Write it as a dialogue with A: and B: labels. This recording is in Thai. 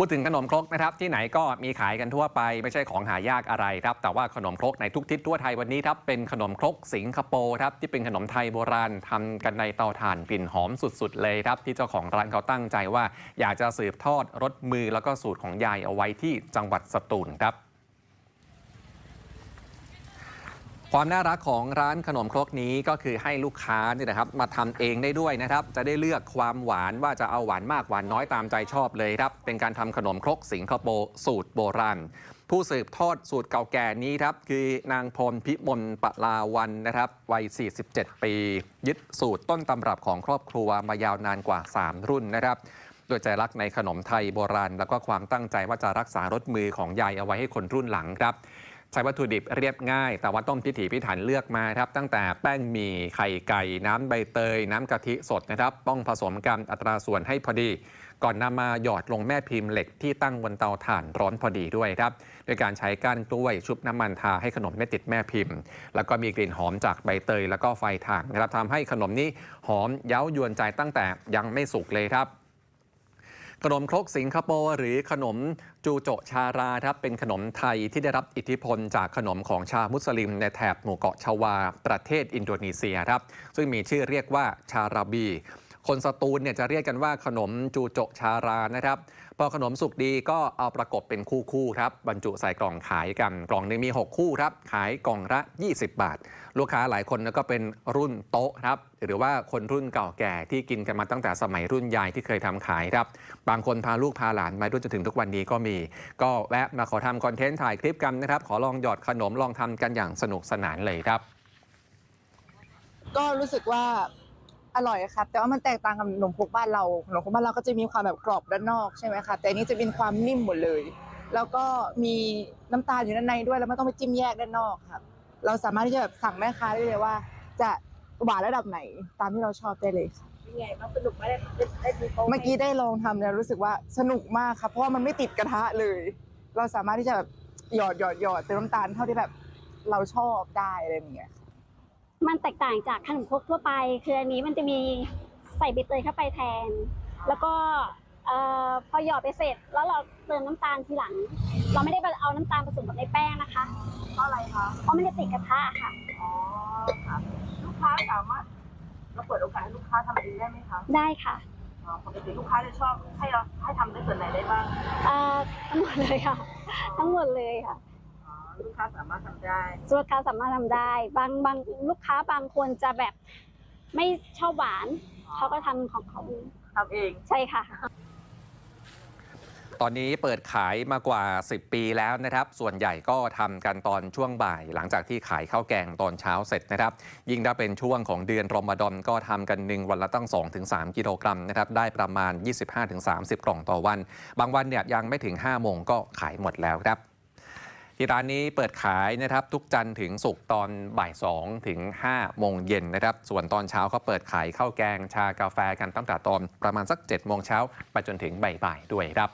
A: พูดถึงขนมครกนะครับที่ไหนก็มีขายกันทั่วไปไม่ใช่ของหายากอะไรครับแต่ว่าขนมครกในทุกทิศทั่วไทยวันนี้ครับเป็นขนมครกสิงคโปร์ครับที่เป็นขนมไทยโบราณทำกันในเตาถ่านกลิ่นหอมสุด ๆ เลยครับที่เจ้าของร้านเขาตั้งใจว่า อยากจะสืบทอดรสมือแล้วก็สูตรของยายเอาไว้ที่จังหวัดสตูลครับ ความน่ารักของร้านขนมครกนี้ก็คือให้ลูกค้านี่นะครับมาทำเองได้ด้วยนะครับ จะได้เลือกความหวานว่าจะเอาหวานมากหวานน้อยตามใจชอบเลยครับ เป็นการทำขนมครกสิงคโปร์สูตรโบราณผู้สืบทอดสูตรเก่าแก่นี้ครับ คือนางพลพิมลปลาวันนะครับวัย 47 ปี ยึดสูตรต้นตำรับของครอบครัวมายาวนานกว่า 3 รุ่นนะครับโดยใจรักในขนมไทยโบราณ แล้วก็ความตั้งใจว่าจะรักษารสมือของยายเอาไว้ให้คนรุ่นหลังครับ ใช้วัตถุดิบเรียบง่าย แต่ว่าต้มพิถีพิถันเลือกมาครับตั้งแต่แป้งหมี่ไข่ไก่ น้ำใบเตย น้ำกะทิสดนะครับ ต้องผสมกันอัตราส่วนให้พอดี ก่อนนำมาหยอดลงแม่พิมพ์เหล็กที่ตั้งบนเตาถ่านร้อนพอดีด้วยครับโดยการใช้ก้านกล้วยชุบน้ำมันทาให้ขนมไม่ติดแม่พิมพ์ แล้วก็มีกลิ่นหอมจากใบเตย แล้วก็ไฟถ่านนะครับทำให้ขนมนี้หอมเย้ายวนใจตั้งแต่ยังไม่สุกเลยครับ ขนมครกสิงคโปร์หรือขนมจูโจชาราครับเป็นขนมไทยที่ได้รับอิทธิพลจากขนมของชาวมุสลิม ในแถบหมู่เกาะชาวา ประเทศอินโดนีเซียครับ ซึ่งมีชื่อเรียกว่าชาราบี คนสตูลเนี่ยจะเรียกกันว่าขนมจูโจชารานะครับพอขนมสุกดีก็เอาประกบเป็นคู่ๆครับบรรจุใส่กล่องขายกันกล่องหนึงมี 6 คู่ครับขายกล่องละ 20 บาท ลูกค้าหลายคนก็เป็นรุ่นโต๊ะครับหรือว่าคนรุ่นเก่าแก่ที่กินกันมาตั้งแต่สมัยรุ่นยายที่เคยทำขายครับ บางคนพาลูกพาหลานมาด้วยจนถึงทุกวันนี้ก็มี ก็แวะมาขอทำคอนเทนต์ถ่ายคลิปกันนะครับ ขอลองหยอดขนมลองทำกันอย่างสนุกสนานเลยครับ
B: ก็รู้สึกว่า อร่อยครับ แต่ว่ามันแตกต่างกับขนมครกบ้านเราขนมครกบ้านเราก็จะมีความแบบกรอบด้านนอกใช่ไหมคะแต่อันนี้จะเป็นความนิ่มหมดเลย แล้วก็มีน้ำตาลอยู่ด้านในด้วยแล้วไม่ต้องไปจิ้มแยกด้านนอกครับ เราสามารถที่จะแบบสั่งแม่ค้าได้เลยว่า จะหวานระดับไหนตามที่เราชอบได้เลยค่ะ
C: เป็นไงบ้างสนุกไหมได้ได้ได้มีโต๊ะไห
B: เมื่อกี้ได้ลองทำแล้วรู้สึกว่าสนุกมากครับเพราะว่ามันไม่ติดกระทะเลย เราสามารถที่จะแบบหยอดหยอดหยอดเติมน้ำตาลเท่าที่แบบเราชอบได้อะไรอย่างเงี้ย
D: มันแตกต่างจากขนมครกทั่วไป คืออันนี้มันจะมีใส่ใบเตยเข้าไปแทน แล้วก็เอ่อพอหยอดไปเสร็จ แล้วเราเติมน้ำตาลทีหลัง เราไม่ได้เอาน้ำตาลผสมกับในแป้งนะคะ
C: เพราะอะไรคะ
D: เพราะมันจะติดกระทะค่ะ
C: อ๋อค่ะลูกค้าสามารถเราเปิดโอกาสให้ลูกค้าทำเองได้ไหมคะ
D: ได้ค่ะ
C: อ๋อปกติลูกค้าจะชอบให้เราให้ทำได้ส่วนไหนได้บ้าง
D: เอ่อทั้งหมดเลยค่ะ ทั้งหมดเลยค่ะ
C: อ๋อ ลูกค้าสามารถทำได้
D: ลูกค้าสามารถทำได้ บางบางลูกค้าบางคนจะแบบไม่ชอบหวานเขาก็ทำของเขาเอง
C: ทำเอง
D: ใช่ค่ะ
A: ตอนนี้เปิดขายมากว่า 10 ปีแล้วนะครับ ส่วนใหญ่ก็ทำกันตอนช่วงบ่าย หลังจากที่ขายข้าวแกงตอนเช้าเสร็จนะครับ ยิ่งถ้าเป็นช่วงของเดือนรอมฎอนก็ทำกันหนึ่งวันละตั้ง 2-3 กิโลกรัมนะครับ ได้ประมาณ 25-30 กล่องต่อวัน บางวันเนี่ยยังไม่ถึง 5 โมงก็ขายหมดแล้วครับ ที่ร้านนี้เปิดขายนะครับทุกจันทร์ถึงศุกร์ตอนบ่าย2ถึง5โมงเย็นนะครับ ส่วนตอนเช้าเขาเปิดขายข้าวแกงชากาแฟกันตั้งแต่ตอนประมาณสัก7โมงเช้าไปจนถึงบ่ายๆด้วยครับ